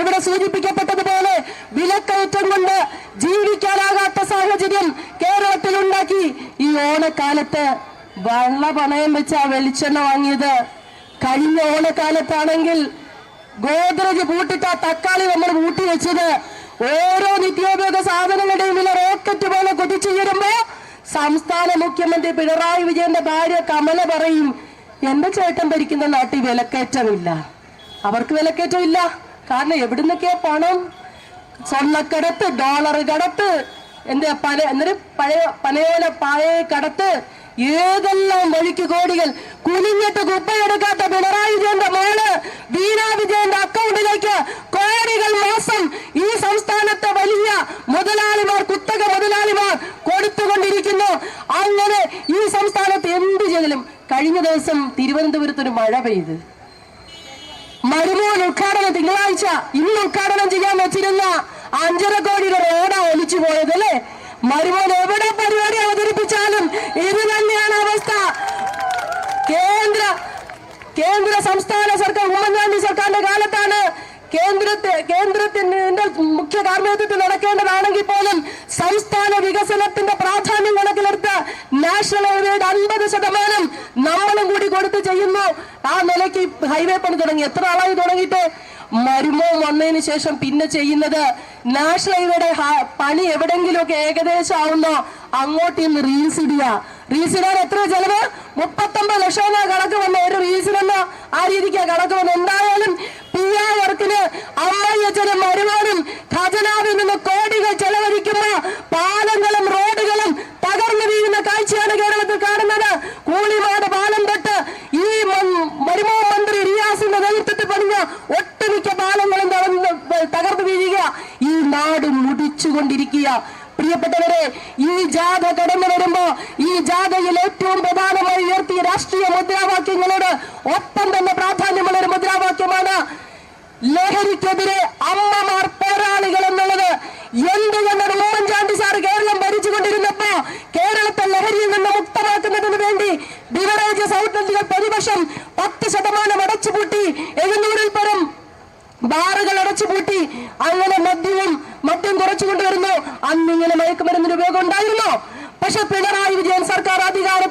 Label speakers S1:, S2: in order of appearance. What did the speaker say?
S1: ഇവിടെ സൂചിപ്പിക്കപ്പെട്ടതുപോലെ വിലക്കയറ്റം കൊണ്ട് ജീവിക്കാനാകാത്ത സാഹചര്യം കേരളത്തിൽ ഉണ്ടാക്കി. ഈ ഓണക്കാലത്ത് വള്ള പണയം വെച്ച വെളിച്ചെണ്ണ വാങ്ങിയത്. കഴിഞ്ഞ ഓണക്കാലത്താണെങ്കിൽ ഗോദ്രജ് പൂട്ടിട്ട തക്കാളി നമ്മൾ പൂട്ടി വെച്ചത്. ഓരോ നിത്യോപയോഗ സാധനങ്ങളുടെയും വില റോക്കറ്റ് പോലെ കുതിച്ചുയരുമ്പോ സംസ്ഥാന മുഖ്യമന്ത്രി പിണറായി വിജയന്റെ ഭാര്യ കമല പറയും എന്റെ ചേട്ടൻ ഭരിക്കുന്ന നാട്ടിൽ വിലക്കയറ്റമില്ല. അവർക്ക് വിലക്കയറ്റമില്ല. കാരണം എവിടുന്നൊക്കെയാ പണം? സ്വർണക്കടത്ത് ഡോളർ കടത്ത് എന്താ പല എന്നൊരു പഴയ പനയോല പായ കടത്ത് ഏതെല്ലാം വഴിക്ക് കോടികൾ? കുനിഞ്ഞിട്ട് കുപ്പയെടുക്കാത്ത പിണറായി വിജയന്റെ മോൾ വീണ വിജയന്റെ അക്കൗണ്ടിലേക്ക് കോടികൾ മാസം ഈ സംസ്ഥാനത്തെ വലിയ മുതലാളിമാർ കുത്തക മുതലാളിമാർ കൊടുത്തുകൊണ്ടിരിക്കുന്നു. അങ്ങനെ ഈ സംസ്ഥാനത്ത് എന്ത് ചെയ്യലും? കഴിഞ്ഞ ദിവസം തിരുവനന്തപുരത്ത് ഒരു മഴ പെയ്ത്. മരുമോൻ ഉദ്ഘാടനം തിങ്കളാഴ്ച ഇന്ന് ഉദ്ഘാടനം ചെയ്യാൻ വെച്ചിരുന്ന അഞ്ചര കോടിയുടെ റോഡാ ഒലിച്ചു പോയത് അല്ലേ? മരുമോൻ എവിടെ പരിപാടി അവതരിപ്പിച്ചാലും ഇത് തന്നെയാണ് അവസ്ഥ. കേന്ദ്ര കേന്ദ്ര സംസ്ഥാന സർക്കാർ ഉമ്മൻചാണ്ടി സർക്കാരിന്റെ കാലത്താണ് കേന്ദ്രത്തെ കേന്ദ്രത്തിന്റെ മുഖ്യ കാർമ്മികത്വത്തിൽ നടക്കേണ്ടതാണെങ്കിൽ പോലും സംസ്ഥാന വികസനത്തിന്റെ പ്രാധാന്യം കണക്കിലെടുത്ത് നാഷണൽ ഹൈവേയുടെ അൻപത് ശതമാനം കൊടുത്ത് ചെയ്യുന്നു. ആ നിലയ്ക്ക് ഹൈവേ പണി തുടങ്ങി. എത്ര ആളായി തുടങ്ങിയിട്ട്? മരുമോ വന്നതിന് ശേഷം പിന്നെ ചെയ്യുന്നത് നാഷണൽ ഹൈവേയുടെ പണി എവിടെങ്കിലുമൊക്കെ ഏകദേശം ആവുന്നോ അങ്ങോട്ട് ഇന്ന് റീൽസ് ഇടുക. റീൽസ് ഇടാൻ എത്ര ചെലവ്? മുപ്പത്തൊമ്പത് ലക്ഷം കണക്ക് വന്ന ഒരു റീൽസിനെന്നോ ആ രീതിക്കാ കണക്ക് വന്ന് പ്രിയപ്പെട്ടവരെ ഈ ജാഥ കടന്നു വരുമ്പോ ഈ ജാഥയിൽ ഏറ്റവും പ്രധാനമായി ഉയർത്തിയ രാഷ്ട്രീയ മുദ്രാവാക്യങ്ങളോട് ഒപ്പം തന്നെ പ്രാധാന്യമുള്ള ഒരു മുദ്രാവാക്യമാണ് ലഹരിക്കെതിരെ അമ്മമാർ പോരാളികൾ എന്നുള്ളത്. എന്ത് എന്നൊരു ഉമ്മൻചാണ്ടി സാർ കേരളം ഭരിച്ചു ഭരിച്ചുകൊണ്ടിരുന്നപ്പോ കേരളത്തെ ലഹരിയിൽ നിന്ന് മുക്തമാക്കുന്നതിന് വേണ്ടി ബിവറേജസ് ഔട്ട്ലെറ്റുകൾ പ്രതിപക്ഷം പത്ത് ശതമാനം അടച്ചുപൂട്ടി എഴുന്നൂറിൽ പരം ബാറുകൾ അടച്ചുപൂട്ടി അങ്ങനെ മദ്യവും അന്നിങ്ങനെ കൊണ്ടുവരുന്നു അന്ന് മയക്കുമരുന്നിന് ഉപയോഗം ഉണ്ടായിരുന്നോ? പക്ഷെ പിണറായി വിജയൻ സർക്കാർ അധികാരത്തിൽ